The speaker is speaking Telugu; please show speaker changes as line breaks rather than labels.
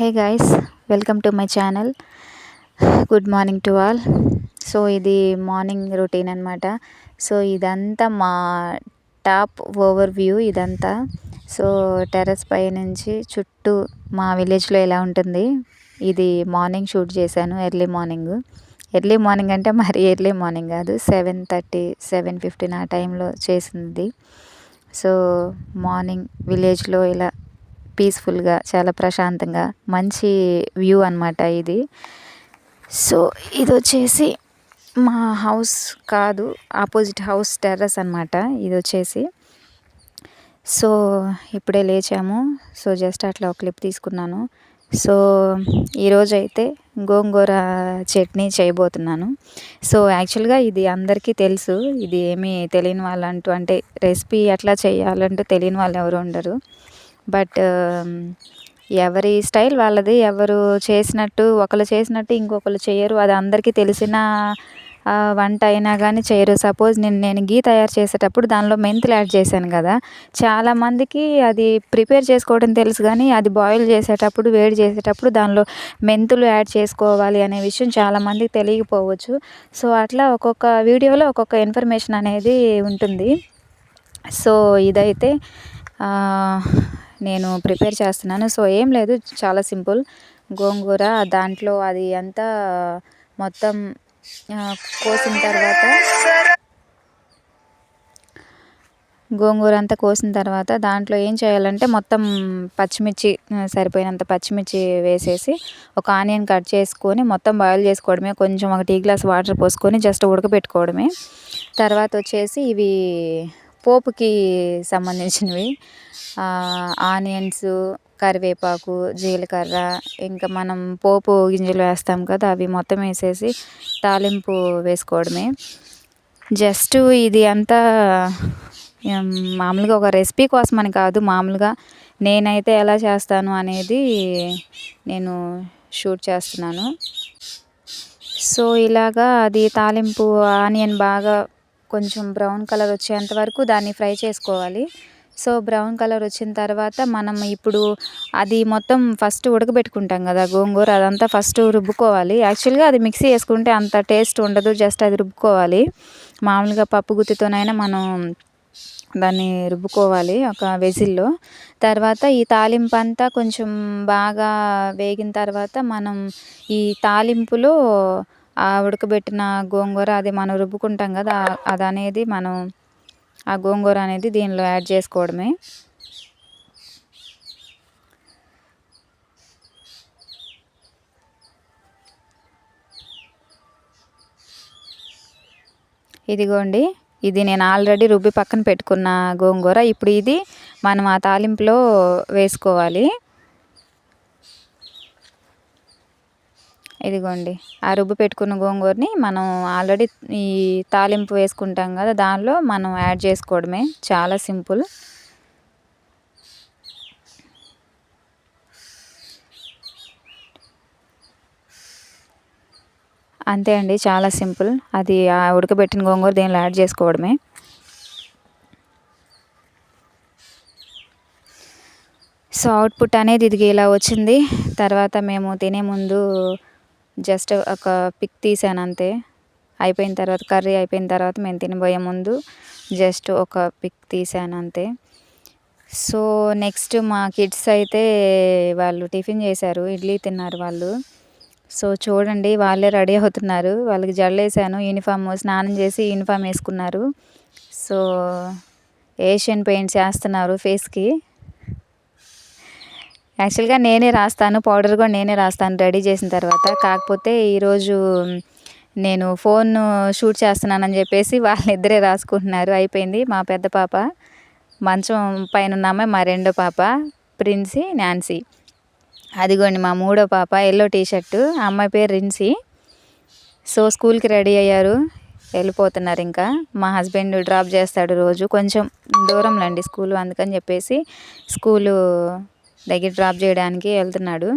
Hey guys welcome to my channel good morning to all so ఇది మార్నింగ్ రొటీన్ అనమాట సో ఇదంతా మా టాప్ ఓవర్ వ్యూ ఇదంతా. సో టెర్రస్ పై నుంచి చుట్టూ మా విలేజ్లో ఎలా ఉంటుంది? ఇది మార్నింగ్ షూట్ చేశాను ఎర్లీ మార్నింగ్ ఎర్లీ మార్నింగ్ అంటే మరి ఎర్లీ మార్నింగ్ కాదు సెవెన్ థర్టీ సెవెన్ ఫిఫ్టీన్ ఆ టైంలో చేసింది. సో మార్నింగ్ విలేజ్లో ఇలా పీస్ఫుల్గా చాలా ప్రశాంతంగా మంచి వ్యూ అనమాట ఇది. సో ఇది వచ్చేసి మా హౌస్ కాదు ఆపోజిట్ హౌస్ టెర్రస్ అనమాట ఇది వచ్చేసి సో ఇప్పుడే లేచాము. సో జస్ట్ అట్లా ఒక క్లిప్ తీసుకున్నాను. సో ఈరోజు అయితే గోంగూర చట్నీ చేయబోతున్నాను. సో యాక్చువల్గా ఇది అందరికీ తెలుసు. ఇది ఏమీ తెలియని వాళ్ళంటూ అంటే రెసిపీ ఎట్లా చేయాలంటూ తెలియని వాళ్ళు ఎవరు ఉండరు. బట్ ఎవరి స్టైల్ వాళ్ళది ఎవరు చేసినట్టు ఒకరు చేసినట్టు ఇంకొకరు చేయరు. అది అందరికీ తెలిసిన వంట అయినా కానీ చేయరు. సపోజ్ నేను నేను గీ తయారు చేసేటప్పుడు దానిలో మెంతులు యాడ్ చేశాను కదా. చాలామందికి అది ప్రిపేర్ చేసుకోవడం తెలుసు కానీ అది బాయిల్ చేసేటప్పుడు వేడి చేసేటప్పుడు దానిలో మెంతులు యాడ్ చేసుకోవాలి అనే విషయం చాలామందికి తెలియకపోవచ్చు. సో అట్లా ఒక్కొక్క వీడియోలో ఒక్కొక్క ఇన్ఫర్మేషన్ అనేది ఉంటుంది. సో ఇదైతే నేను ప్రిపేర్ చేస్తున్నాను. సో ఏం లేదు. చాలా సింపుల్. గోంగూర దాంట్లో అది అంతా మొత్తం కోసిన తర్వాత గోంగూర అంతా కోసిన తర్వాత దాంట్లో ఏం చేయాలంటే మొత్తం పచ్చిమిర్చి సరిపోయినంత పచ్చిమిర్చి వేసేసి ఒక ఆనియన్ కట్ చేసుకొని మొత్తం బాయిల్ చేసుకోవడమే. కొంచెం ఒక టీ గ్లాస్ వాటర్ పోసుకొని జస్ట్ ఉడకబెట్టుకోవడమే. తర్వాత వచ్చేసి ఇవి పోపుకి సంబంధించినవి. ఆనియన్స్ కరివేపాకు జీలకర్ర ఇంకా మనం పోపు గింజలు వేస్తాం కదా అవి మొత్తం వేసేసి తాలింపు వేసుకోవడమే. జస్ట్ ఇది అంతా మామూలుగా ఒక రెసిపీ కోసమని కాదు మామూలుగా నేనైతే ఎలా చేస్తాను అనేది నేను షూట్ చేస్తున్నాను. సో ఇలాగా అది తాలింపు ఆనియన్ బాగా కొంచెం బ్రౌన్ కలర్ వచ్చేంత వరకు దాన్ని ఫ్రై చేసుకోవాలి. సో బ్రౌన్ కలర్ వచ్చిన తర్వాత మనం ఇప్పుడు అది మొత్తం ఫస్ట్ ఉడకబెట్టుకుంటాం కదా గోంగూర అదంతా ఫస్ట్ రుబ్బుకోవాలి. యాక్చువల్గా అది మిక్సీ వేసుకుంటే అంత టేస్ట్ ఉండదు జస్ట్ అది రుబ్బుకోవాలి. మామూలుగా పప్పు గుత్తితోనైనా మనం దాన్ని రుబ్బుకోవాలి ఒక వెజిల్లో. తర్వాత ఈ తాలింపు అంతా కొంచెం బాగా వేగిన తర్వాత మనం ఈ తాలింపులో ఆ ఉడకబెట్టిన గోంగూర అది మనం రుబ్బుకుంటాం కదా అది అనేది మనం ఆ గోంగూర అనేది దీనిలో యాడ్ చేసుకోవడమే. ఇదిగోండి ఇది నేను ఆల్రెడీ రుబ్బి పక్కన పెట్టుకున్న గోంగూర. ఇప్పుడు ఇది మనం ఆ తాలింపులో వేసుకోవాలి. ఇదిగోండి ఆ రుబ్బు పెట్టుకున్న గోంగూరని మనం ఆల్రెడీ ఈ తాలింపు వేసుకుంటాం కదా దానిలో మనం యాడ్ చేసుకోవడమే. చాలా సింపుల్. అంతే అండి చాలా సింపుల్. అది ఆ ఉడకబెట్టిన గోంగూర దీనిలో యాడ్ చేసుకోవడమే. సో అవుట్పుట్ అనేది ఇది ఇలా వచ్చింది. తర్వాత మేము తినే ముందు జస్ట్ ఒక పిక్ తీసాను అంతే. అయిపోయిన తర్వాత కర్రీ అయిపోయిన తర్వాత మేము తినబోయే ముందు జస్ట్ ఒక పిక్ తీసాను అంతే. సో నెక్స్ట్ మా కిడ్స్ అయితే వాళ్ళు టిఫిన్ చేశారు ఇడ్లీ తిన్నారు వాళ్ళు. సో చూడండి వాళ్ళే రెడీ అవుతున్నారు. వాళ్ళకి జల్లేసాను యూనిఫామ్ స్నానం చేసి యూనిఫామ్ వేసుకున్నారు. సో ఏషియన్ పెయింట్స్ వేస్తున్నారు ఫేస్కి. యాక్చువల్గా నేనే రాస్తాను పౌడర్ కూడా నేనే రాస్తాను రెడీ చేసిన తర్వాత. కాకపోతే ఈరోజు నేను ఫోన్ షూట్ చేస్తున్నానని చెప్పేసి వాళ్ళిద్దరే రాసుకుంటున్నారు. అయిపోయింది మా పెద్ద పాప మంచం పైన ఉన్నామే మా రెండో పాప ప్రిన్సీ నాన్సీ. అదిగోండి మా మూడో పాప ఎల్లో టీషర్టు అమ్మాయి పేరు రిన్సీ. సో స్కూల్కి రెడీ అయ్యారు వెళ్ళిపోతున్నారు ఇంకా. మా హస్బెండ్ డ్రాప్ చేస్తాడు రోజు కొంచెం దూరంలో అండి స్కూలు అందుకని చెప్పేసి స్కూలు దగ్గర డ్రాప్ చేయడానికి వెళ్తున్నాడు.